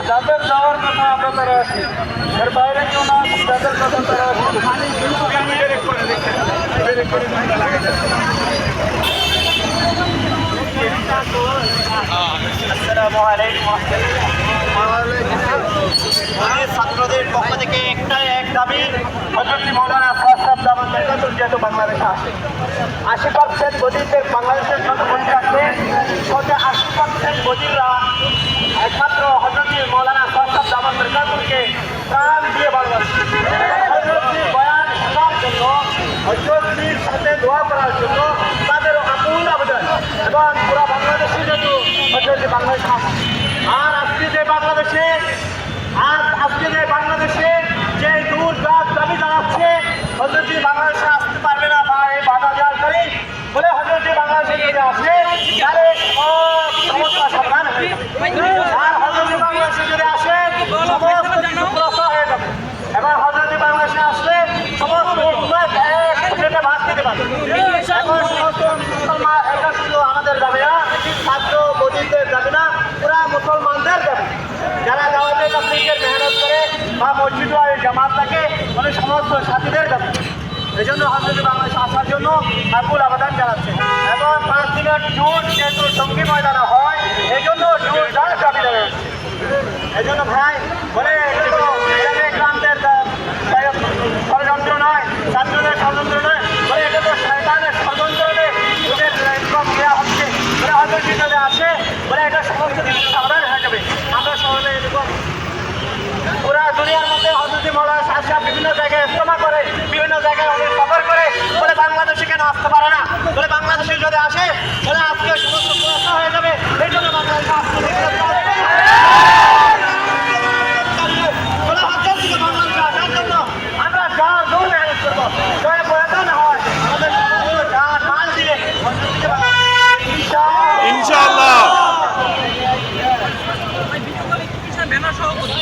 আর যাদের যাওয়ার কথা আমরা তারা আছি। এর বাইরে কেউ না যাদের কথা তারা ছাত্রদের পক্ষ থেকে একটাই এক দাবি হজরতি মৌলানা দামান মেকাতুল যেহেতু বাংলাদেশে আসে আশি পার্সেন্ট বাংলাদেশের সাথে বসে আছে সাথে আশি পার্সেন্ট বদিররা একমাত্র হজরতি মৌলানা সাহসাব দামান মেকাতুলকে প্রাণ দিয়ে ভালোবাসি বয়ান শোনার জন্য হজরতজির সাথে দোয়া করার জন্য তাদের আকুল আবেদন। এবং পুরো বাংলাদেশে যেহেতু হজরতি বাংলাদেশ আর আজকে যে বাংলাদেশে, আর আজকে যে বাংলাদেশে যে দূর দাবি জানাচ্ছে হজরতজি বাংলাদেশে আসতে পারবে না বা এই বাধা দেওয়ার করি বলে হজরতজি বাংলাদেশে যদি আসে তাহলে সব সমস্যা সমাধান হয়ে যাবে আর হজরতজি বাংলাদেশে যদি আসে সমস্ত কিছু খোলাসা হয়ে যাবে এবার হজরতজি বাংলাদেশে আসলে সমস্ত উম্মত এক প্লেটে ভাত খেতে পারবে এখন সমস্ত মুসলমান এটা শুধু আমাদের দাবি না বদিরদের দাবি না পুরা মুসলমানদের দাবি যারা দাওয়াতে তাবলিগের মেহনত করে বা মসজিদ আর জামাত থাকে মানে সমস্ত সাথীদের দাবি এই জন্য হজরত বাংলাদেশে আসার জন্য আকুল আবেদন জানাচ্ছে। এবং পাঁচ দিনের জুট যেহেতু সঙ্গী ময়দানে হয় বিভিন্ন জায়গায় জমা করে বিভিন্ন জায়গায়